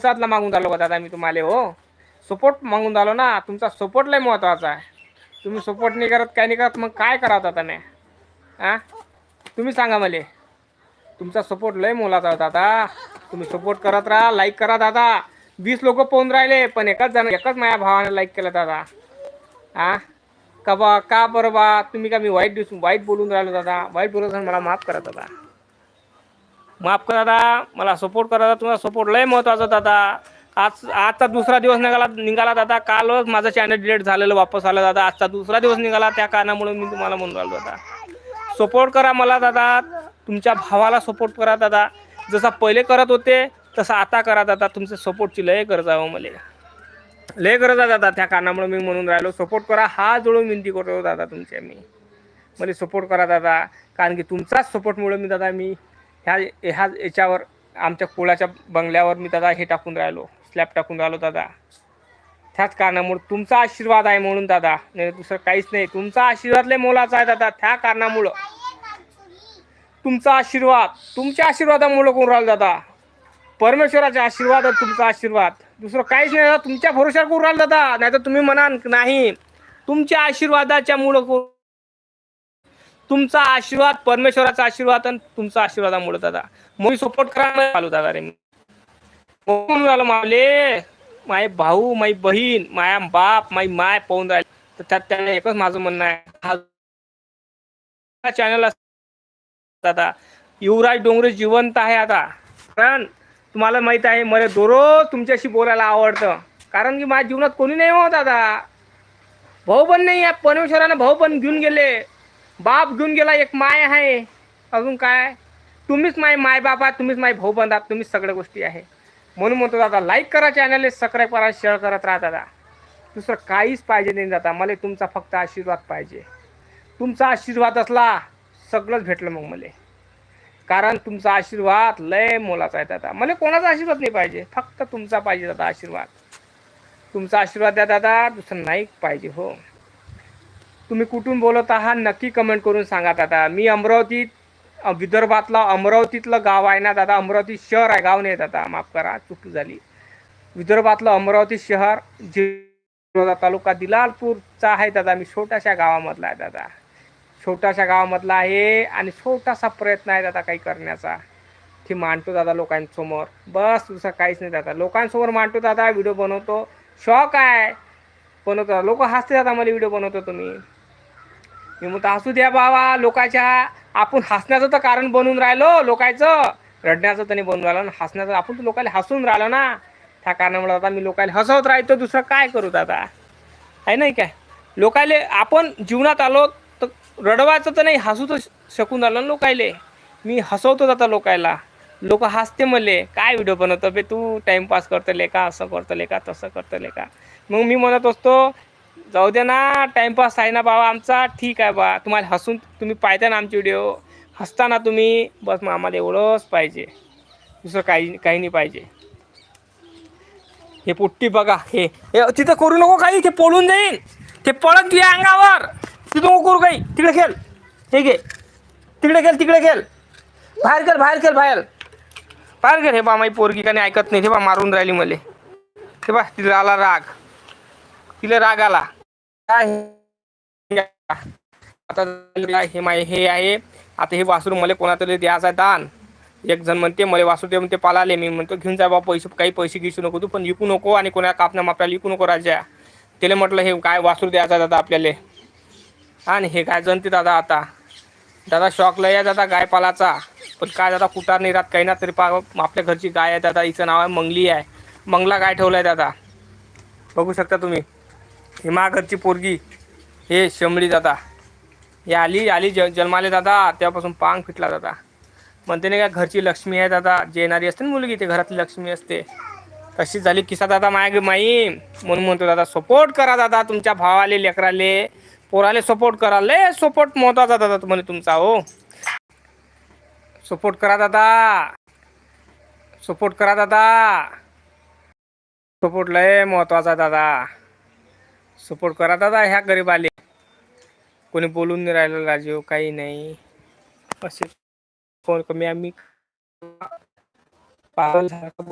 दिवसातला मागून झालो का दादा मी तुम्हाला हो? सपोर्ट मागून झालो ना. तुमचा सपोर्ट लय महत्त्वाचा आहे. तुम्ही सपोर्ट नाही करत काय नाही करत मग काय करावं आता मी आ? तुम्ही सांगा मला. तुमचा सपोर्ट लय मोलाचा होता दादा. तुम्ही सपोर्ट करत राहा लाईक करा दादा. वीस लोक पाहून राहिले पण एकाच जण एकच माझ्या भावाने लाईक केलं दादा. आ? का बा का बरं बा? तुम्ही का मी वाईट दिसून वाईट बोलून राहिलो दादा? वाईट बोलत मला माफ करा दादा. माफ करा दादा मला सपोर्ट करा दादा तुमचा सपोर्ट लय महत्त्वाचा दादा. आज आजचा दुसरा दिवस निघाला निघाला दादा. कालच माझं चॅनल डिलेट झालेलं वापस आलं दादा. आजचा दुसरा दिवस निघाला त्या कारणामुळे मी तुम्हाला म्हणून राहिलो दादा. सपोर्ट करा मला दादा. तुमच्या भावाला सपोर्ट करा दादा. जसा पहिले करत होते तसं आता करा दादा. तुमच्या सपोर्टची लय गरज आहे हो मला. लय गरज आहे दादा त्या कारणामुळे मी म्हणून राहिलो. सपोर्ट करा हा जोडून विनंती करतो दादा तुमच्या मी मला सपोर्ट करा दादा. कारण की तुमचाच सपोर्टमुळे मी दादा मी ह्या ह्या याच्यावर आमच्या कुळाच्या बंगल्यावर मी दादा हे टाकून राहिलो स्लॅब टाकून राहिलो दादा. त्याच कारणामुळं तुमचा आशीर्वाद आहे म्हणून दादा. नाही दुसरं काहीच नाही. तुमचा आशीर्वाद लय मोलाचा आहे दादा. त्या कारणामुळं. तुमचा आशीर्वाद. तुमच्या आशीर्वादामुळं कोण राहिलं दादा? परमेश्वराचा आशीर्वाद आहे तुमचा आशीर्वाद. दुसरं काहीच नाही दादा. तुमच्या भरोशावर कोण राहिलं दादा? नाही तर तुम्ही म्हणाल नाही. तुमच्या आशीर्वादाच्या मुळं कोण तुमचा आशीर्वाद परमेश्वराचा आशीर्वाद आणि तुमचा आशीर्वादामुळे दादा. मग सपोर्ट करायला आलो दादा रे म्हणून आलो मावले माय भाऊ माई बहीण माया बाप माई माय पाहून राहिले. तर त्यात त्याने एकच माझं म्हणणं आहे. हा चॅनल दादा. युवराज डोंगरे जिवंत आहे आता. कारण तुम्हाला माहीत आहे मला दररोज तुमच्याशी बोलायला आवडतं. कारण की माझ्या जीवनात कोणी नाही हो दादा. भाऊ पण नाही आहे. परमेश्वरानं भाऊ पण घेऊन गेले. बाप घेऊन गेला एक माय आहे. अजून काय? तुम्हीच माय माय बाप आहात तुम्हीच माय भाऊ बंद आहात तुम्हीच सगळ्या गोष्टी आहे. म्हणून म्हणतो दादा लाईक करा चॅनल सबस्क्राईब करा शेअर करत राहा दादा. दुसरं काहीच पाहिजे नाही जाता मला तुमचा फक्त आशीर्वाद पाहिजे. तुमचा आशीर्वाद असला सगळंच भेटलं मग मला. कारण तुमचा आशीर्वाद लय मोलाचा आहे दादा. मला कोणाचा आशीर्वाद नाही पाहिजे फक्त तुमचा पाहिजे दादा आशीर्वाद. तुमचा आशीर्वाद द्या दादा दुसरं नाही पाहिजे हो. तुम्ही कुठून बोलत आहात नक्की कमेंट करून सांगा दादा. मी अमरावतीत विदर्भातला विदर्भातलं अमरावतीतलं गाव आहे ना दादा अमरावती शहर आहे गाव नाही दादा माफ करा चूक झाली. विदर्भातलं अमरावती शहर जे तालुका दिलालपूरचा आहे दादा मी छोट्याशा गावामधला आहे दादा. छोट्याशा गावामधला आहे आणि छोटासा प्रयत्न आहे दादा काही करण्याचा. ते मांडतो दादा लोकांसमोर. बस दुसरं काहीच नाही दादा. लोकांसमोर मांडतो दादा व्हिडिओ बनवतो. शॉक आहे. बनवतो लोक हसते दादा मला व्हिडिओ बनवतो तुम्ही. मी म्हणतो हसू द्या बाबा लोकांच्या आपण हसण्याचं तर कारण बनून राहिलो लोकांचं रडण्याचं तर नाही बनवून राहिलो ना हसण्याचं आपण तर लोकांना हसून राहिलो ना. त्या कारणामुळे आता मी लोकांना हसवत राहतो दुसरं काय करू आता? आहे नाही काय? लोकायले आपण जीवनात आलो तर रडवायचं तर नाही हसू तर शकून राहिलो ना लोकायले. मी हसवतो आता लोकायला. लोक हसते मले काय व्हिडिओ बनवतो बे तू? टाइमपास करतले का? असं करतले का? तसं करतले का? मग मी म्हणत असतो जाऊ दे ना टाइमपास आहे ना बाबा आमचा. ठीक आहे बा. तुम्हाला हसून तुम्ही पाहता ना आमचे व्हिडिओ हसताना तुम्ही. बस मग आम्हाला एवढंच पाहिजे. दुसरं काही काही नाही पाहिजे. हे पुट्टी बघा हे तिथं करू नको काही. ते पळून जाईन ते पळत तुझ्या अंगावर. तिथं नको करू काही. तिकडे खेळ. हे घे. तिकडे खेळ तिकडे खेळ. बाहेर खेळ बाहेर खेळ बाहेर. बाहेर खेळ. हे बा माई पोरगी काही ऐकत नाही. हे बा मारून राहिली मले. हे बा तिला आला राग. तिला राग आला. काय आता हे माय हे आहे. आता हे वासरू मला कोणातरी द्यायचं आहे दान. एक जण म्हणते मला वासरू दे म्हणते पालाले. मी म्हणतो घेऊन जा बा पैसे काही पैसे घेऊ नको तू पण विकू नको आणि कोणा कापण्या मापल्याला विकू नको राजा. त्याला म्हटलं हे काय वासरू द्यायचा दादा आपल्याला? आणि हे काय जनते दादा आता? दादा शॉक या आहे दादा गाय पालाचा पण काय दादा कुटार नाही राहत काही ना तरी पा आपल्या घरची गाय आहे दादा हिचं नाव आहे मंगली आहे. मंगला गाय ठेवलं आहे दादा. बघू शकता तुम्ही. ही पोरगी हे शंभरी दादा. हे आली आली ज जन्माले दादा तेव्हापासून पांग फिटला दादा. म्हणते नाही का घरची लक्ष्मी आहे दादा जे येणारी असते ना मुलगी ते घरातली लक्ष्मी असते. तशी झाली किस्सा दादा माय ग माई. म्हणून म्हणतो दादा सपोर्ट करा दादा तुमच्या भावाले लेकराले. पोराले सपोर्ट करा. लय सपोर्ट महत्त्वाचा दादा तुम्हाला तुमचा हो. सपोर्ट करा दादा. सपोर्ट करा दादा. सपोर्ट लय महत्त्वाचा दादा. सपोर्ट करा. दादा ह्या गरीबाले कोणी बोलून नाही राहिलं राजीव. काही नाही. असे फोन कमी आम्ही पागल झाला का